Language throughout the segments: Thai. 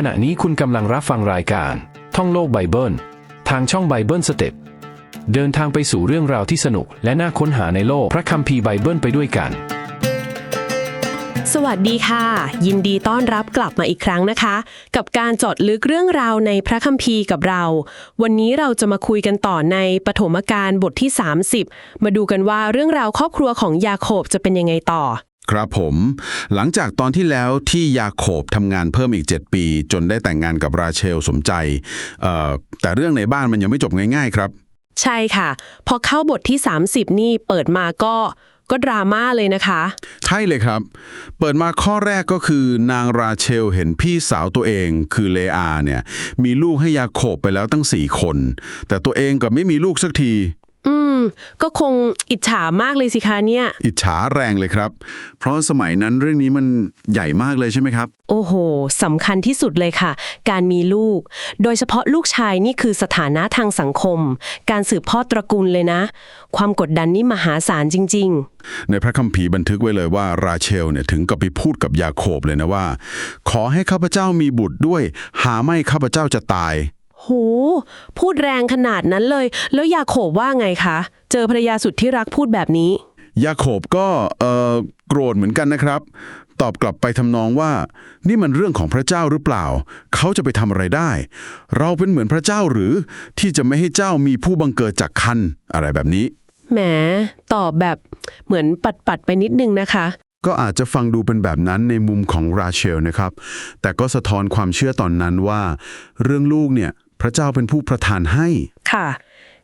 ขณะนี้คุณกำลังรับฟังรายการ ท่องโลกไบเบิล ทางช่องไบเบิลสเต็ปเดินทางไปสู่เรื่องราวที่สนุก และน่าค้นหาในโลกพระคัมภีร์ไบเบิลไปด้วยกัน สวัสดีค่ะ ยินดีต้อนรับกลับมาอีกครั้งนะคะ กับการจดลึกเรื่องราวในพระคัมภีร์กับเรา วันนี้เราจะมาคุยกันต่อในปฐมกาลบทที่ 30 มาดูกันว่าเรื่องราวครอบครัวของยาโคบจะเป็นยังไงต่อ ครับผม หลังจากตอนที่แล้วที่ยาโคบทำงานเพิ่มอีก 7 ปี จนได้แต่งงานกับราเชลสมใจเอ่อแต่เรื่องในบ้านมันยังไม่จบง่ายๆครับ ใช่ค่ะ พอเข้าบทที่ 30 นี่เปิดมาก็ก็ดราม่าเลยนะคะ ใช่เลยครับ เปิดมาข้อแรกก็คือนางราเชลเห็นพี่สาวตัวเอง คือเลอาเนี่ย มีลูกให้ยาโคบไปแล้วตั้ง4คน แต่ตัวเองก็ไม่มีลูกสักทีอืม ก็คงอิจฉามากเลยสิคะเนี่ย อิจฉาแรงเลยครับ เพราะสมัยนั้นเรื่องนี้มันใหญ่มากเลยใช่ไหมครับ โอ้โหสำคัญที่สุดเลยค่ะ การมีลูก โดยเฉพาะลูกชายนี่คือสถานะทางสังคม การสืบทอดตระกูลเลยนะ ความกดดันนี่มหาศาลจริงในพระคัมภีร์บันทึกไว้เลยว่าราเชลเนี่ยถึงกับไปพูดกับยาโคบเลยนะว่า ขอให้ข้าพเจ้ามีบุตรด้วย หาไม่ข้าพเจ้าจะตายๆ โหพูดแรงขนาดนั้นเลย แล้วยาโขบว่าไงคะ เจอภรรยาสุดที่รักพูดแบบนี้ ยาโคบก็เอ่อโกรธเหมือนกันนะครับ ตอบกลับไปทำนองว่า นี่มันเรื่องของพระเจ้าหรือเปล่า เขาจะไปทำอะไรได้ เราเป็นเหมือนพระเจ้าหรือที่จะไม่ให้เจ้ามีผู้บังเกิดจากคันอะไรแบบนี้ แหม ตอบแบบเหมือนปัดๆไปนิดนึงนะคะ ก็อาจจะฟังดูเป็นแบบนั้นในมุมของราเชลนะครับ แต่ก็สะท้อนความเชื่อตอนนั้นว่า เรื่องลูกเนี่ย พระเจ้าเป็นผู้ประทานให้ค่ะ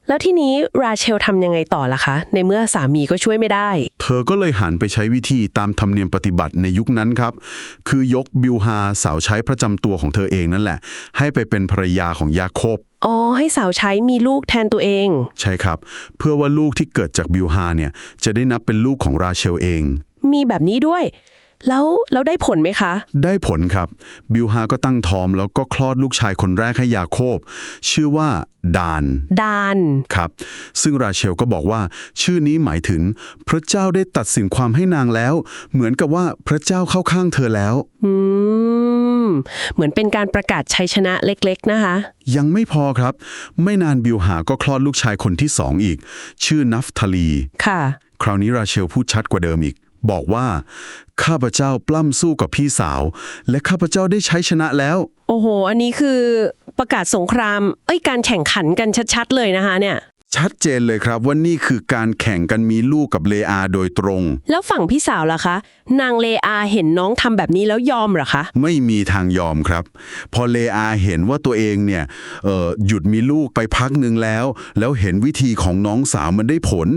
แล้วทีนี้ราเชลทำยังไงต่อล่ะคะ ในเมื่อสามีก็ช่วยไม่ได้ เธอก็เลยหันไปใช้วิธีตามธรรมเนียมปฏิบัติในยุคนั้นครับ คือยกบิวฮาสาวใช้ประจำตัวของเธอเองนั่นแหละ ให้ไปเป็นภรรยาของยาโคบอ๋อ ให้สาวใช้มีลูกแทนตัวเอง ใช่ครับ เพื่อว่าลูกที่เกิดจากบิวฮาเนี่ยจะได้นับเป็นลูกของราเชลเอง มีแบบนี้ด้วย แล้วแล้วได้ผลไหมคะ ได้ผลครับ บิวฮาก็ตั้งท้องแล้วก็คลอดลูกชายคนแรกให้ยาโคบ ชื่อว่าดานดาน ครับ ซึ่งราเชลก็บอกว่า ชื่อนี้หมายถึง พระเจ้าได้ตัดสินความให้นางแล้ว เหมือนกับว่าพระเจ้าเข้าข้างเธอแล้ว อืม เหมือนเป็นการประกาศชัยชนะเล็กๆนะคะ ยังไม่พอครับ ไม่นานบิวหาก็คลอดลูกชายคนที่สองอีก ชื่อนัฟทาลี ค่ะ คราวนี้ราเชลพูดชัดกว่าเดิมอีก บอกว่า ข้าพเจ้าปล้ำสู้กับพี่สาว และข้าพเจ้าได้ใช้ชนะแล้ว โอ้โห อันนี้คือประกาศสงคราม เอ้ยการแข่งขันกันชัดๆเลยนะคะเนี่ย ชัดเจนเลยครับว่านี่คือการแข่งกันมีลูกกับเลอาโดยตรง แล้วฝั่งพี่สาวล่ะคะ นางเลอาเห็นน้องทำแบบนี้แล้วยอมเหรอคะ ไม่มีทางยอมครับ พอเลอาเห็นว่าตัวเองเนี่ยเอ่อหยุดมีลูกไปพักหนึ่งแล้ว แล้วเห็นวิธีของน้องสาวมันได้ผล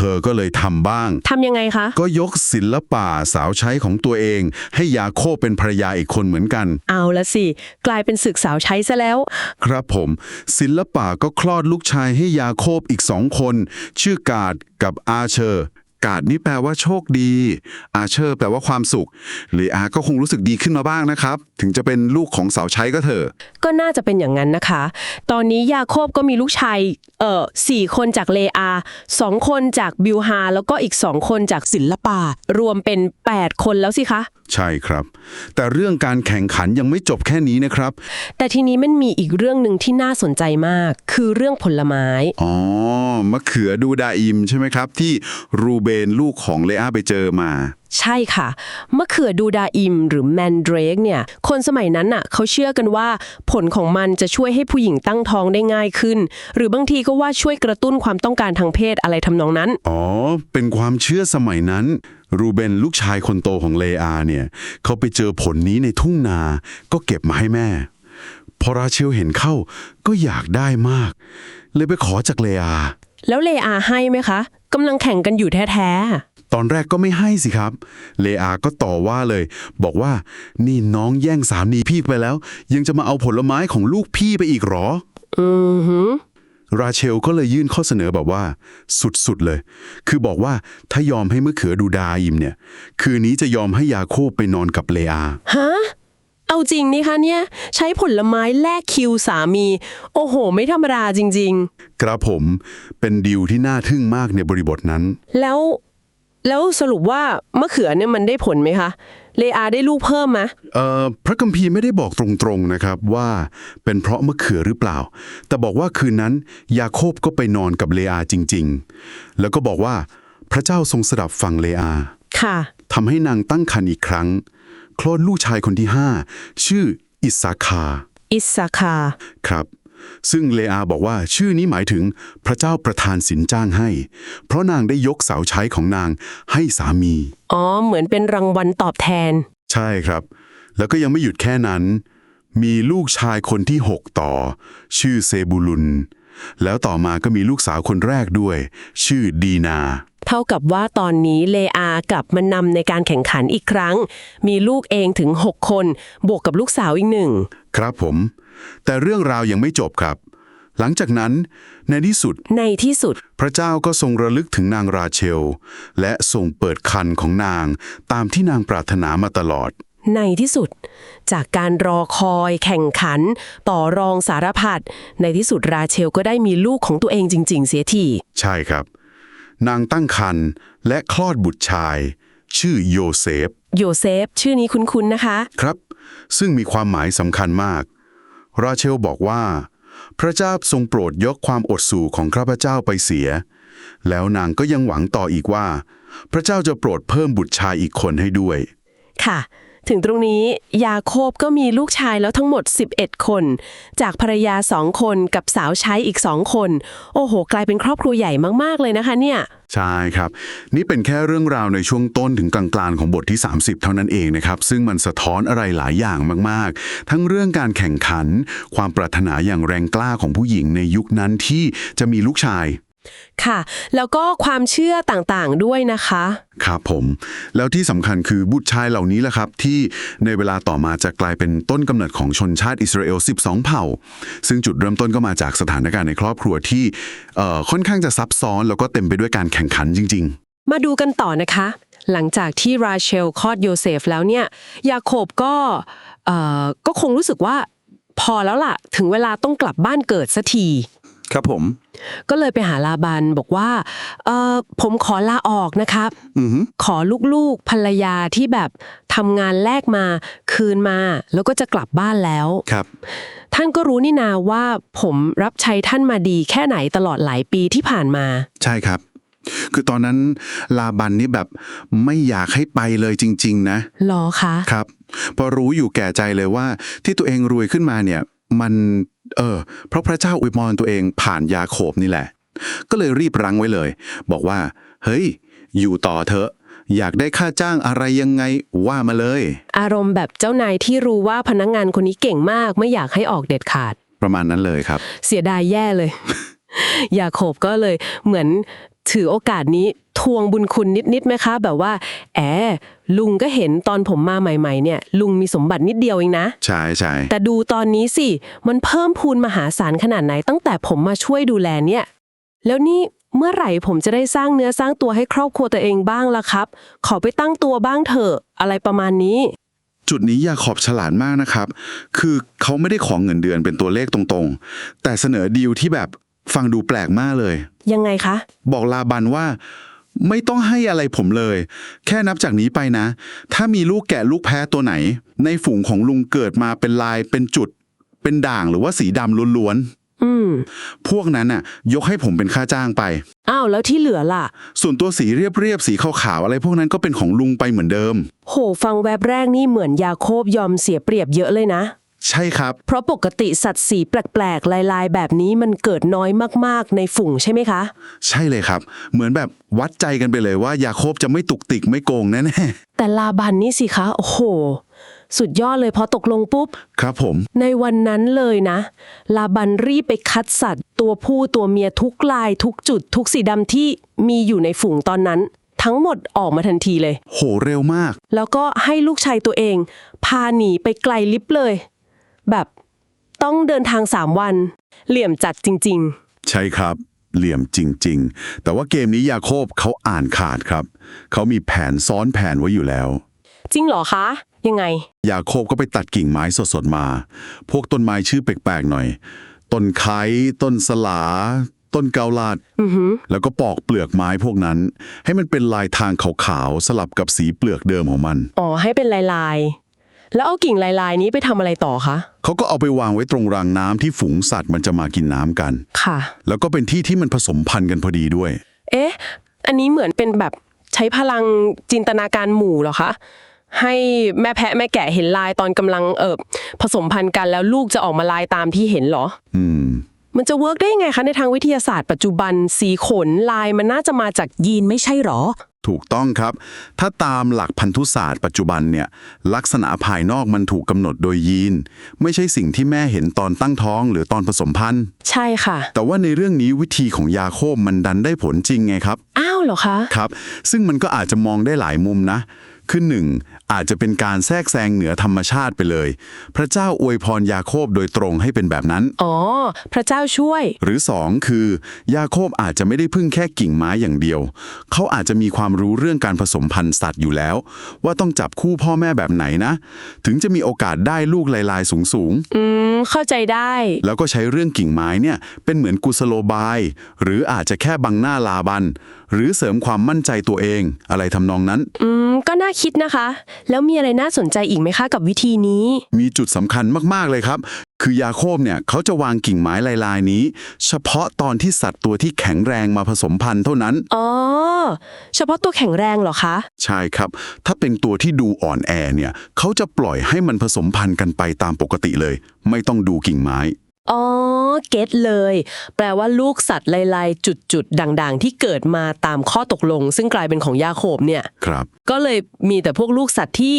เธอก็เลยทำบ้าง ทำยังไงคะ ก็ยกศิลปะสาวใช้ของตัวเอง ให้ยาโคบเป็นภรรยาอีกคนเหมือนกัน เอาละสิ กลายเป็นศึกสาวใช้ซะแล้ว ครับผม ศิลปะก็คลอดลูกชายให้ยาโคบอีกสองคน ชื่อกาดกับอาเชอร์ กาดนี่แปลว่าโชคดี อาเชอร์แปลว่าความสุขหรืออาก็คงรู้สึกดีขึ้นมาบ้างนะครับ ถึงจะเป็นลูกของสาวใช้ก็เถอะ ก็น่าจะเป็นอย่างนั้นนะคะ ตอนนี้ยาโคบก็มีลูกชายเอ่อสี่คนจากเลอาสองคนจากบิวฮา แล้วก็อีกสองคนจากศิลปะรวมเป็น 8 คนแล้วสิคะ ใช่ครับ แต่เรื่องการแข่งขันยังไม่จบแค่นี้นะครับ แต่ทีนี้มันมีอีกเรื่องหนึ่งที่น่าสนใจมาก คือเรื่องผลไม้อ๋อมะเขือดูดาอิมใช่ไหมครับ ที่รูเบนลูกของเลอาไปเจอมา ใช่ค่ะมะเขือดูดาอิมหรือแมนเดรกเนี่ย คนสมัยนั้นน่ะเขาเชื่อกันว่าผลของมันจะช่วยให้ผู้หญิงตั้งท้องได้ง่ายขึ้น หรือบางทีก็ว่าช่วยกระตุ้นความต้องการทางเพศอะไรทำนองนั้น อ๋อ เป็นความเชื่อสมัยนั้น รูเบนลูกชายคนโตของเลอาเนี่ยเขาไปเจอผลนี้ในทุ่งนา ก็เก็บมาให้แม่ พอราเชลเห็นเข้าก็อยากได้มาก เลยไปขอจากเลอา แล้วเลอาให้ไหมคะกำลังแข่งกันอยู่แท้ตอนแรกก็ไม่ให้สิครับ เลอาก็ต่อว่าเลย บอกว่านี่น้องแย่งสามีพี่ไปแล้ว ยังจะมาเอาผลไม้ของลูกพี่ไปอีกเหรอ ๆ อือหือ ราเชลก็เลยยื่นข้อเสนอแบบว่า สุดๆเลย คือบอกว่าถ้ายอมให้มะเขือดูดาอิมเนี่ย คืนนี้จะยอมให้ยาโคบไปนอนกับเลอา ฮะ เอาจริงนี่คะเนี่ยใช้ผลไม้แลกคิวสามี โอ้โห ไม่ธรรมดาจริง ครับผมเป็นดีลที่น่าทึ่งมากในบริบทนั้น ๆ แล้ว แล้วสรุปว่ามะเขือเนี่ยมันได้ผลไหมคะ เลอาได้ลูกเพิ่มไหมเอ่อพระคัมภีร์ไม่ได้บอกตรงๆนะครับว่าเป็นเพราะมะเขือหรือเปล่า แต่บอกว่าคืนนั้นยาโคบก็ไปนอนกับเลอาจริงๆ แล้วก็บอกว่าพระเจ้าทรงสดับฟังเลอาค่ะ ทำให้นางตั้งครรภ์อีกครั้ง คลอดลูกชายคนที่ห้าชื่ออิสาคา อิสาคา ครับ ซึ่งเลอาบอกว่าชื่อนี้หมายถึงพระเจ้าประทานสินจ้างให้ เพราะนางได้ยกสาวใช้ของนางให้สามี อ๋อ เหมือนเป็นรางวัลตอบแทน ใช่ครับ แล้วก็ยังไม่หยุดแค่นั้น มีลูกชายคนที่ 6 ต่อ ชื่อเซบูลุน แล้วต่อมาก็มีลูกสาวคนแรกด้วย ชื่อดีนา เท่ากับว่าตอนนี้เลอากลับมานำในการแข่งขันอีกครั้ง มีลูกเองถึง 6 คน บวกกับลูกสาวอีกหนึ่ง ครับผม แต่เรื่องราวยังไม่จบครับ หลังจากนั้นในที่สุด ในที่สุด พระเจ้าก็ทรงระลึกถึงนางราเชล และทรงเปิดคันของนาง ตามที่นางปรารถนามาตลอด ในที่สุด จากการรอคอย แข่งขัน ต่อรองสารพัดในที่สุดราเชลก็ได้มีลูกของตัวเองจริง ๆ เสียที ใช่ครับ นางตั้งครรภ์และคลอดบุตรชาย ชื่อโยเซฟ โยเซฟ ชื่อนี้คุ้นๆนะคะ ครับ ซึ่งมีความหมายสำคัญมาก ราเชลบอกว่า พระเจ้าทรงโปรดยกความอดสูของข้าพเจ้าไปเสีย แล้วนางก็ยังหวังต่ออีกว่า พระเจ้าจะโปรดเพิ่มบุตรชายอีกคนให้ด้วย ค่ะ ถึงตรงนี้ยาโคบก็มีลูกชายแล้วทั้งหมด 11 คน จากภรรยาสองคนกับสาวใช้อีกสองคน โอ้โห กลายเป็นครอบครัวใหญ่มาก ๆ เลยนะคะเนี่ย ใช่ครับ นี่เป็นแค่เรื่องราวในช่วงต้นถึงกลางๆของบทที่ 30 เท่านั้นเองนะครับ ซึ่งมันสะท้อนอะไรหลายอย่างมากๆ ทั้งเรื่องการแข่งขัน ความปรารถนาอย่างแรงกล้าของผู้หญิงในยุคนั้นที่จะมีลูกชาย ค่ะ แล้วก็ความเชื่อต่างๆด้วยนะคะ ครับผม แล้วที่สำคัญคือบุตรชายเหล่านี้แหละครับที่ในเวลาต่อมาจะกลายเป็นต้นกำเนิดของชนชาติอิสราเอล 12 เผ่า ซึ่งจุดเริ่มต้นก็มาจากสถานการณ์ในครอบครัวที่เอ่อค่อนข้างจะซับซ้อนแล้วก็เต็มไปด้วยการแข่งขันจริงมาดูกันต่อนะคะ หลังจากที่ราเชลคลอดโยเซฟแล้วเนี่ยยาโคบก็เอ่อก็คงรู้สึกว่าพอแล้วล่ะ ถึงเวลาต้องกลับบ้านเกิดสักที ครับผม ก็เลยไปหาลาบันบอกว่าเออผมขอลาออกนะครับอือฮึขอลูกๆภรรยาที่แบบทำงานแลกมาคืนมา แล้วก็จะกลับบ้านแล้วครับ ท่านก็รู้นี่นาว่าผมรับใช้ท่านมาดีแค่ไหนตลอดหลายปีที่ผ่านมา ใช่ครับ คือตอนนั้นลาบันนี่แบบไม่อยากให้ไปเลยจริง ๆ นะหรอคะครับเพอรู้อยู่แก่ใจเลยว่า ที่ตัวเองรวยขึ้นมาเนี่ย มัน เออ เพราะพระเจ้าอวยพรตัวเองผ่านยาโคบนี่แหละ ก็เลยรีบรั้งไว้เลย บอกว่า เฮ้ย อยู่ต่อเถอะ อยากได้ค่าจ้างอะไรยังไงว่ามาเลย อารมณ์แบบเจ้านายที่รู้ว่าพนักงงานคนนี้เก่งมากไม่อยากให้ออกเด็ดขาด ประมาณนั้นเลยครับ เสียดายแย่เลย ยาโคบก็เลยเหมือนถือโอกาสนี้ ทวงบุญคุณนิดๆไหมคะ แบบว่า แอบลุงก็เห็นตอนผมมาใหม่ ๆ เนี่ย ลุงมีสมบัตินิดเดียวเองนะ ใช่ใช่แต่ดูตอนนี้สิ มันเพิ่มพูนมหาศาลขนาดไหน ตั้งแต่ผมมาช่วยดูแลเนี่ย แล้วนี่เมื่อไหร่ผมจะได้สร้างเนื้อสร้างตัวให้ครอบครัวตัวเองบ้างล่ะครับ ขอไปตั้งตัวบ้างเถอะอะไรประมาณนี้ จุดนี้ยาขอบฉลาดมากนะครับ คือเขาไม่ได้ของเงินเดือนเป็นตัวเลขตรงๆ แต่เสนอดีลที่แบบฟังดูแปลกมากเลย ยังไงคะ บอกลาบันว่า ไม่ต้องให้อะไรผมเลย แค่นับจากนี้ไปนะ ถ้ามีลูกแกะลูกแพ้ตัวไหน ในฝูงของลุงเกิดมาเป็นลายเป็นจุด เป็นด่างหรือว่าสีดำล้วนอืมๆพวกนั้นน่ะ ยกให้ผมเป็นค่าจ้างไป อ้าวแล้วที่เหลือล่ะ ส่วนตัวสีเรียบๆสีขาวๆอะไรพวกนั้นก็เป็นของลุงไปเหมือนเดิม โหฟังแวบแรกนี่เหมือนยาโคบยอมเสียเปรียบเยอะเลยนะ ใช่ครับ เพราะปกติสัตว์สีแปลกๆ ลายๆ แบบนี้มันเกิดน้อยมากๆ ในฝูงใช่ไหมคะ ใช่เลยครับ เหมือนแบบวัดใจกันไปเลยว่ายาโคบจะไม่ตุกติกไม่โกงแน่แต่ลาบันนี่สิคะ โอ้โห สุดยอดเลยพอตกลงปุ๊บ ๆ ครับผม ในวันนั้นเลยนะ ลาบันรีบไปคัดสัตว์ ตัวผู้ตัวเมียทุกลายทุกจุด ทุกสีดำที่มีอยู่ในฝูงตอนนั้น ทั้งหมดออกมาทันทีเลย โหเร็วมาก แล้วก็ให้ลูกชายตัวเอง พาหนีไปไกลลิบเลย แบบต้องเดินทางสามวัน เหลี่ยมจัดจริง ใช่ครับ เหลี่ยมจริง ๆ แต่ว่าเกมนี้ยาโคบเขาอ่านขาดครับ เขามีแผนซ้อนแผนไว้อยู่แล้ว ๆ จริงเหรอคะ ยังไง ยาโคบก็ไปตัดกิ่งไม้สดๆมา พวกต้นไม้ชื่อแปลกๆหน่อย ต้นไคร้ต้นสลา ต้นเกาลาด อือหือ แล้วก็ปอกเปลือกไม้พวกนั้น ให้มันเป็นลายทางขาวๆ สลับกับสีเปลือกเดิมของมัน อ๋อ ให้เป็นลายลายๆ แล้วเอากิ่งลายลายๆ นี้ไปทำอะไรต่อคะ เขาก็เอาไปวางไว้ตรงรางน้ำที่ฝูงสัตว์มันจะมากินน้ำกัน ค่ะ แล้วก็เป็นที่ที่มันผสมพันธุ์กันพอดีด้วย เอ๊ะ อันนี้เหมือนเป็นแบบใช้พลังจินตนาการหมู่เหรอคะ ให้แม่แพะแม่แกะเห็นลายตอนกำลังเออผสมพันธุ์กันแล้วลูกจะออกมาลายตามที่เห็นเหรอ อืม มันจะเวิร์กได้ยังไงคะในทางวิทยาศาสตร์ปัจจุบันสีขนลายมันน่าจะมาจากยีนไม่ใช่เหรอ ถูกต้องครับ ถ้าตามหลักพันธุศาสตร์ปัจจุบันเนี่ยลักษณะภายนอกมันถูกกำหนดโดยยีน ไม่ใช่สิ่งที่แม่เห็นตอนตั้งท้องหรือตอนผสมพันธุ์ ใช่ค่ะ แต่ว่าในเรื่องนี้วิธีของยาโคบมันดันได้ผลจริงไงครับ อ้าวเหรอคะ ครับ ซึ่งมันก็อาจจะมองได้หลายมุมนะ คือหนึ่ง อาจจะเป็นการแทรกแซงเหนือธรรมชาติไปเลย พระเจ้าอวยพรยาโคบโดยตรงให้เป็นแบบนั้น อ๋อ พระเจ้าช่วย หรือสองคือยาโคบอาจจะไม่ได้พึ่งแค่กิ่งไม้อย่างเดียว เขาอาจจะมีความรู้เรื่องการผสมพันธุ์สัตว์อยู่แล้ว ว่าต้องจับคู่พ่อแม่แบบไหนนะ ถึงจะมีโอกาสได้ลูกลายๆสูงอืม เข้าใจได้ๆแล้วก็ใช้เรื่องกิ่งไม้เนี่ยเป็นเหมือนกุสโลบาย หรืออาจจะแค่บังหน้าลาบัน หรือเสริมความมั่นใจตัวเองอะไรทำนองนั้น อืม ก็น่าคิดนะคะ แล้วมีอะไรน่าสนใจอีกไหมคะกับวิธีนี้ มีจุดสำคัญมาก ๆ เลยครับ คือยาโคบเนี่ยเขาจะวางกิ่งไม้ลายๆนี้ เฉพาะตอนที่สัตว์ตัวที่แข็งแรงมาผสมพันธุ์เท่านั้น อ๋อ เฉพาะตัวแข็งแรงเหรอคะ ใช่ครับ ถ้าเป็นตัวที่ดูอ่อนแอเนี่ยเขาจะปล่อยให้มันผสมพันธุ์กันไปตามปกติเลย ไม่ต้องดูกิ่งไม้ อ๋อ เก็ตเลย แปลว่าลูกสัตว์ลายๆ จุดๆ ด่างๆ ที่เกิดมาตามข้อตกลง ซึ่งกลายเป็นของยาโคบเนี่ย ครับ ก็เลยมีแต่พวกลูกสัตว์ที่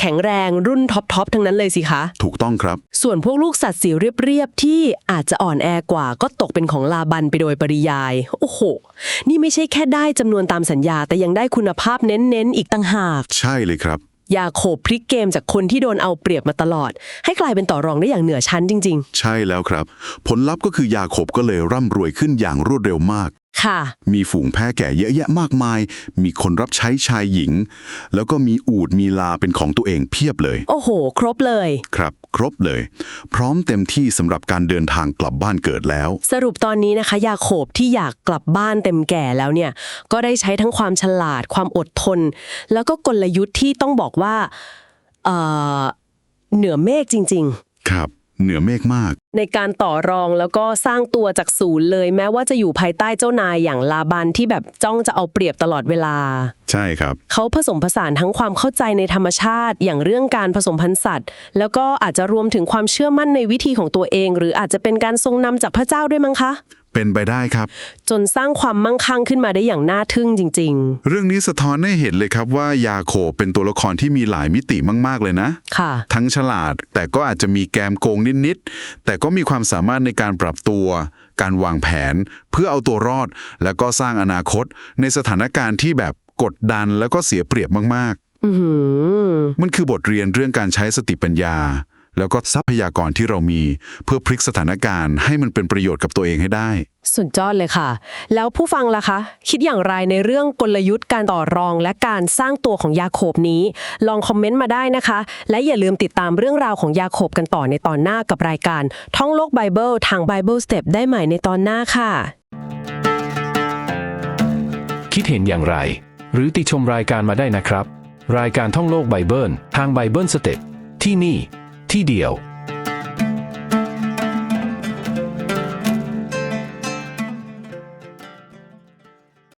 แข็งแรงรุ่นท็อปๆทั้งนั้นเลยสิคะ ถูกต้องครับ ส่วนพวกลูกสัตว์สีเรียบๆ ที่อาจจะอ่อนแอกว่า ก็ตกเป็นของลาบันไปโดยปริยาย โอ้โห นี่ไม่ใช่แค่ได้จำนวนตามสัญญา แต่ยังได้คุณภาพเน้นๆ อีกต่างหาก ใช่เลยครับ ยาโคบพลิกเกมจากคนที่โดนเอาเปรียบมาตลอด ให้กลายเป็นต่อรองได้อย่างเหนือชั้นจริงใช่แล้วครับ ผลลัพธ์ก็คือยาโคบก็เลยร่ำรวยขึ้นอย่างรวดเร็วมากๆค่ะ มีฝูงแพะแก่เยอะแยะมากมาย มีคนรับใช้ชายหญิง แล้วก็มีอูดมีลาเป็นของตัวเองเพียบเลย โอ้โห ครบเลย ครับ ครบเลย พร้อมเต็มที่สำหรับการเดินทางกลับบ้านเกิดแล้ว สรุปตอนนี้นะคะ ยาโคบที่อยากกลับบ้านเต็มแก่แล้วเนี่ย ก็ได้ใช้ทั้งความฉลาด ความอดทน แล้วก็กลยุทธ์ที่ต้องบอกว่าเอ่อเหนือเมฆจริงครับ เหนือเมฆมากๆในการต่อรองแล้วก็สร้างตัวจากศูนย์เลย แม้ว่าจะอยู่ภายใต้เจ้านายอย่างลาบันที่แบบจ้องจะเอาเปรียบตลอดเวลา ใช่ครับ เขาผสมผสานทั้งความเข้าใจในธรรมชาติ อย่างเรื่องการผสมพันธุ์สัตว์ แล้วก็อาจจะรวมถึงความเชื่อมั่นในวิธีของตัวเอง หรืออาจจะเป็นการทรงนำจากพระเจ้าด้วยมั้งคะ เป็นไปได้ครับ จนสร้างความมั่งคั่งขึ้นมาได้อย่างน่าทึ่งจริง เรื่องนี้สะท้อนให้เห็นเลยครับว่ายาโคบเป็นตัวละครที่มีหลายมิติมาก ๆ เลยนะ ๆ ค่ะ ทั้งฉลาดแต่ก็อาจจะมีแกมโกงนิด ๆ แต่ก็มีความสามารถในการปรับตัว การวางแผน เพื่อเอาตัวรอด แล้วก็สร้างอนาคต ในสถานการณ์ที่แบบกดดันแล้วก็เสียเปรียบมาก อือหือ ๆ มันคือบทเรียนเรื่องการใช้สติปัญญา แล้วก็ทรัพยากรที่เรามี เพื่อพลิกสถานการณ์ให้มันเป็นประโยชน์กับตัวเองให้ได้ สุดยอดเลยค่ะ แล้วผู้ฟังล่ะคะ คิดอย่างไรในเรื่องกลยุทธ์การต่อรอง และการสร้างตัวของยาโคบนี้ ลองคอมเมนต์มาได้นะคะ และอย่าลืมติดตามเรื่องราวของยาโคบกันต่อในตอนหน้ากับรายการ ท่องโลกไบเบิลทาง Bible Step ได้ใหม่ในตอนหน้าค่ะ คิดเห็นอย่างไร หรือติชมรายการมาได้นะครับ รายการท่องโลกไบเบิลทางไบเบิลสเต็ปที่นี่ ที่เดียว